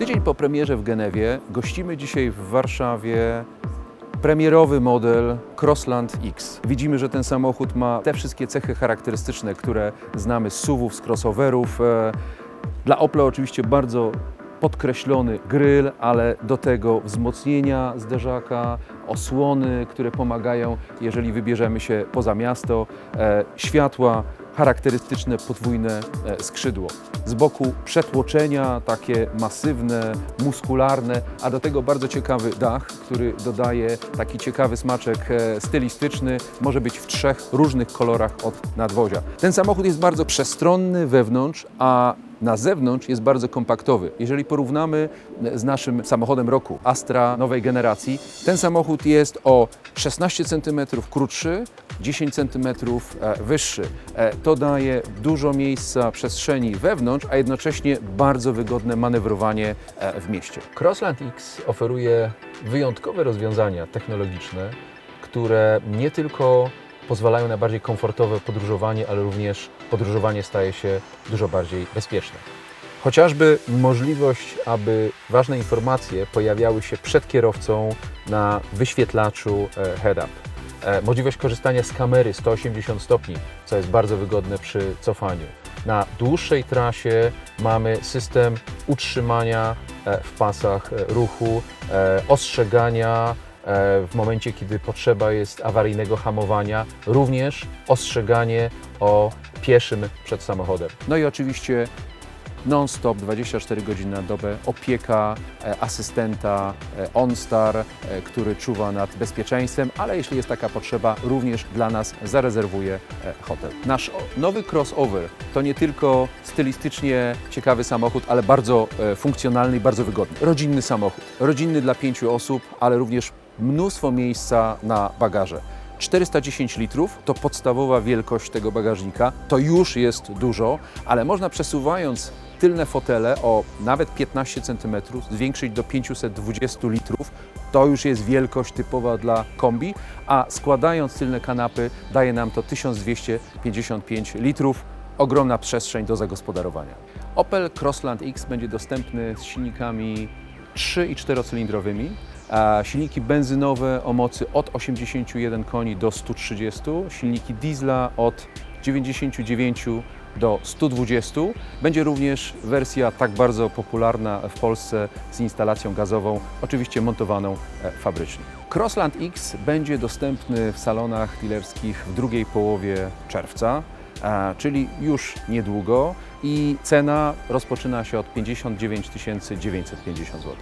Tydzień po premierze w Genewie gościmy dzisiaj w Warszawie premierowy model Crossland X. Widzimy, że ten samochód ma te wszystkie cechy charakterystyczne, które znamy z SUVów, z crossoverów. E, Dla Opla oczywiście bardzo podkreślony grill, ale do tego wzmocnienia zderzaka, osłony, które pomagają, jeżeli wybierzemy się poza miasto, e, światła, charakterystyczne podwójne e, skrzydło. Z boku przetłoczenia, takie masywne, muskularne, a do tego bardzo ciekawy dach, który dodaje taki ciekawy smaczek e, stylistyczny. Może być w trzech różnych kolorach od nadwozia. Ten samochód jest bardzo przestronny wewnątrz, a na zewnątrz jest bardzo kompaktowy. Jeżeli porównamy z naszym samochodem roku Astra nowej generacji, ten samochód jest o 16 cm krótszy, 10 cm wyższy. E, To daje dużo miejsca przestrzeni wewnątrz, a jednocześnie bardzo wygodne manewrowanie e, w mieście. Crossland X oferuje wyjątkowe rozwiązania technologiczne, które nie tylko pozwalają na bardziej komfortowe podróżowanie, ale również podróżowanie staje się dużo bardziej bezpieczne. Chociażby możliwość, aby ważne informacje pojawiały się przed kierowcą na wyświetlaczu e, head-up. E, Możliwość korzystania z kamery 180 stopni, co jest bardzo wygodne przy cofaniu. Na dłuższej trasie mamy system utrzymania e, w pasach ruchu, ostrzegania w momencie, kiedy potrzeba jest awaryjnego hamowania, również ostrzeganie o pieszym przed samochodem. No i oczywiście non-stop 24 godziny na dobę opieka e, asystenta e, OnStar, e, który czuwa nad bezpieczeństwem, ale jeśli jest taka potrzeba, również dla nas zarezerwuje e, hotel. Nasz nowy crossover to nie tylko stylistycznie ciekawy samochód, ale bardzo e, funkcjonalny i bardzo wygodny. Rodzinny samochód. Rodzinny dla pięciu osób, ale również mnóstwo miejsca na bagaże. 410 litrów to podstawowa wielkość tego bagażnika. To już jest dużo, ale można przesuwając tylne fotele o nawet 15 cm zwiększyć do 520 litrów. To już jest wielkość typowa dla kombi, a składając tylne kanapy daje nam to 1255 litrów. Ogromna przestrzeń do zagospodarowania. Opel Crossland X będzie dostępny z silnikami 3 i 4-cylindrowymi. a Silniki benzynowe o mocy od 81 koni do 130, silniki diesla od 99 do 120. Będzie również wersja tak bardzo popularna w Polsce z instalacją gazową, oczywiście montowaną e, fabrycznie. Crossland X będzie dostępny w salonach dealerskich w drugiej połowie czerwca, czyli już niedługo i cena rozpoczyna się od 59 950 zł.